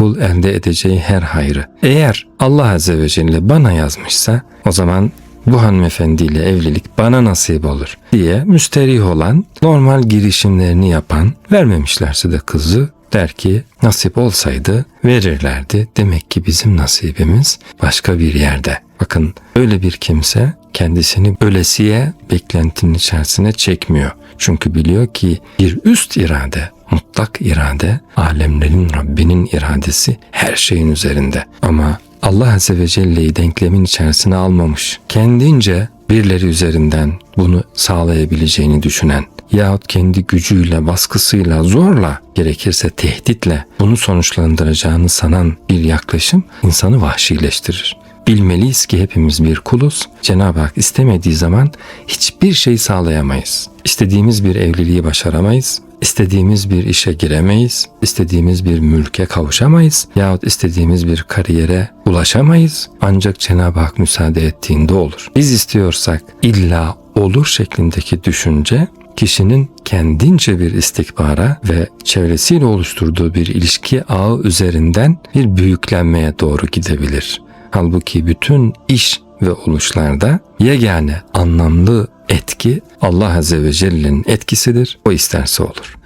kul elde edeceği her hayrı. Eğer Allah Azze ve Celle bana yazmışsa o zaman bu hanımefendiyle evlilik bana nasip olur diye müsterih olan normal girişimlerini yapan vermemişlerse de kızı der ki nasip olsaydı verirlerdi. Demek ki bizim nasibimiz başka bir yerde. Bakın öyle bir kimse kendisini ölesiye beklentinin içerisine çekmiyor. Çünkü biliyor ki bir üst irade, mutlak irade, alemlerin Rabbinin iradesi her şeyin üzerinde. Ama Allah Azze ve Celle'yi denklemin içerisine almamış. Kendince birileri üzerinden bunu sağlayabileceğini düşünen yahut kendi gücüyle, baskısıyla, zorla, gerekirse tehditle bunu sonuçlandıracağını sanan bir yaklaşım insanı vahşileştirir. Bilmeliyiz ki hepimiz bir kuluz. Cenab-ı Hak istemediği zaman hiçbir şey sağlayamayız. İstediğimiz bir evliliği başaramayız. İstediğimiz bir işe giremeyiz, istediğimiz bir mülke kavuşamayız yahut istediğimiz bir kariyere ulaşamayız. Ancak Cenab-ı Hak müsaade ettiğinde olur. Biz istiyorsak illa olur şeklindeki düşünce kişinin kendince bir istikbara ve çevresiyle oluşturduğu bir ilişki ağı üzerinden bir büyüklenmeye doğru gidebilir. Halbuki bütün iş ve oluşlarda yegane anlamlı etki Allah Azze ve Celle'nin etkisidir. O isterse olur.